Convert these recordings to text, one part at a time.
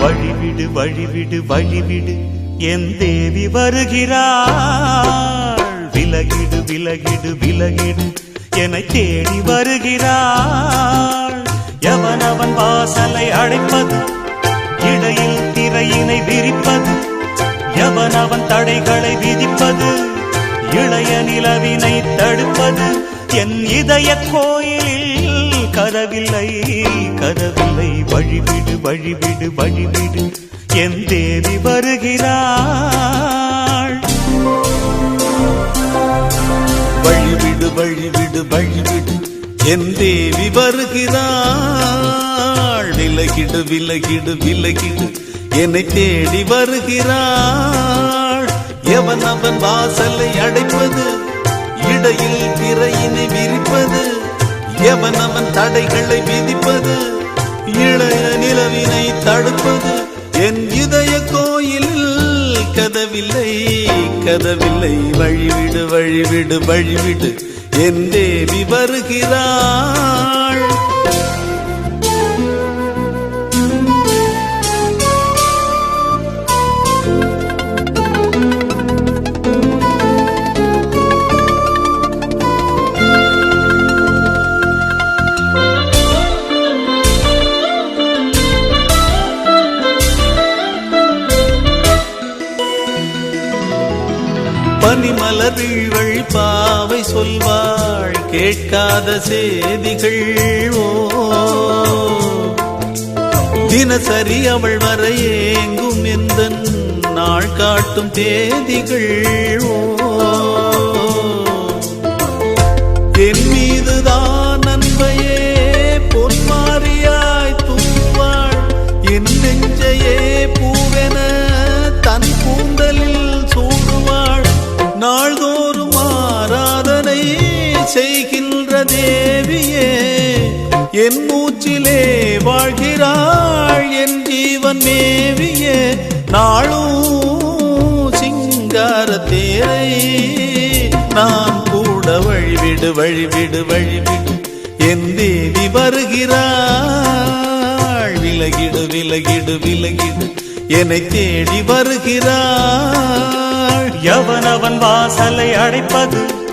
வழிவிடு வழிவிடு வழிவிடு. என் தேவி வருகிறாள். விலகிடு விலகிடு விலகிடு. என்னை தேடி வருகிறாள். எவனவன் வாசலை அழைப்பது இடையில் திரையினை விரிப்பது? எவனவன் தடைகளை விதிப்பது? இளைய நிலவினை தடுப்பது? என் இதய கோயிலில் கதவில்லை கரவில்லை. வழிவிடு வழிவிடு வழிவிடு. என் தேவி வருகிறாள். வழிவிடு வழிவிடு வழிவிடு. என் தேவி வருகிறாள். விலகிடு விலகிடு விலகிடு. என்னை தேடி வருகிறாள். எவன் அவன் வாசலை அடைப்பது? இடையில் திரையினை விரிப்பது? எவன் அவன் தடைகளை விதிப்பது? இளைய நிலவினை தடுப்பது? என் இதய கோயிலில் கதவில்லை கதவில்லை. வழிவிடு வழிவிடு வழிவிடு. என் தேவி வருகிறாள். பனிமலர் பாவை சொல்வாள் கேட்காத செய்திகள் ஓ. தினசரி அவள் வர ஏங்கும் எந்த நாள் காட்டும் தேதிகள் ஓ. செய்கின்ற தேவியே என் மூச்சிலே வாழ்கிறாள் என் ஜீவன் மேவியே. நாளும் சிங்கார தேரை நான் கூட வழிவிடு வழிவிடு வழிவிடு. என் தேவி வருகிறாள் விலகிடு விலகிடு விலகிடு. என்னை தேடி வருகிறாள். எவனவன் வாசலை அடைப்பது?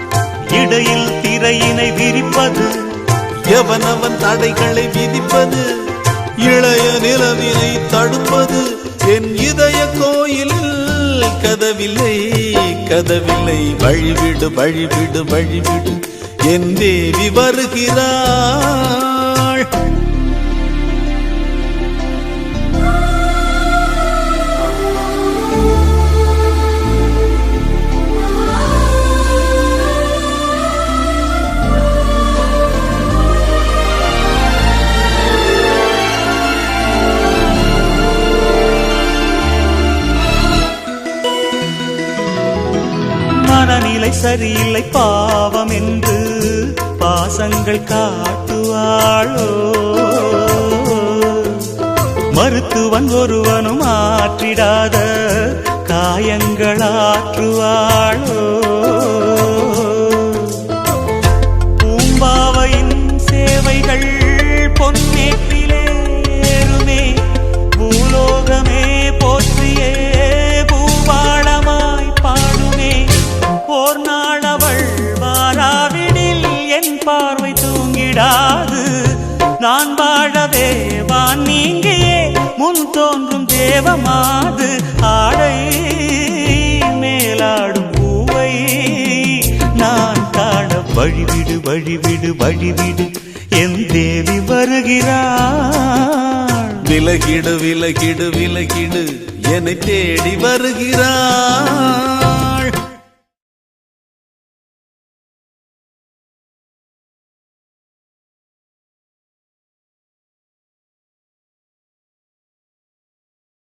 இடையில் திரையினை விரிப்பது எவனவன் தடைகளை விதிப்பது இளைய நிலவினை தடுப்பது என் இதய கோயிலில் கதவில்லை கதவில்லை. வழிவிடு வழிவிடு வழிவிடு என் தேவி வருகிறாள். இல்லை சரியில்லை பாவம் என்று பாசங்கள் காட்டுவாளோ. மருத்துவன் ஒருவனும் ஆற்றிடாத காயங்கள் ஆற்றுவாளோ. விடாது. நான் வாழவே வான் நீங்கியே முன் தோன்றும் தேவமாது ஆடை மேலாடும் பூவை நான் காண வழிவிடு வழிவிடு வழிவிடு. என் தேவி வருகிறாள். விலகிடு விலகிடு விலகிடு. என்னை தேடி வருகிறாள்.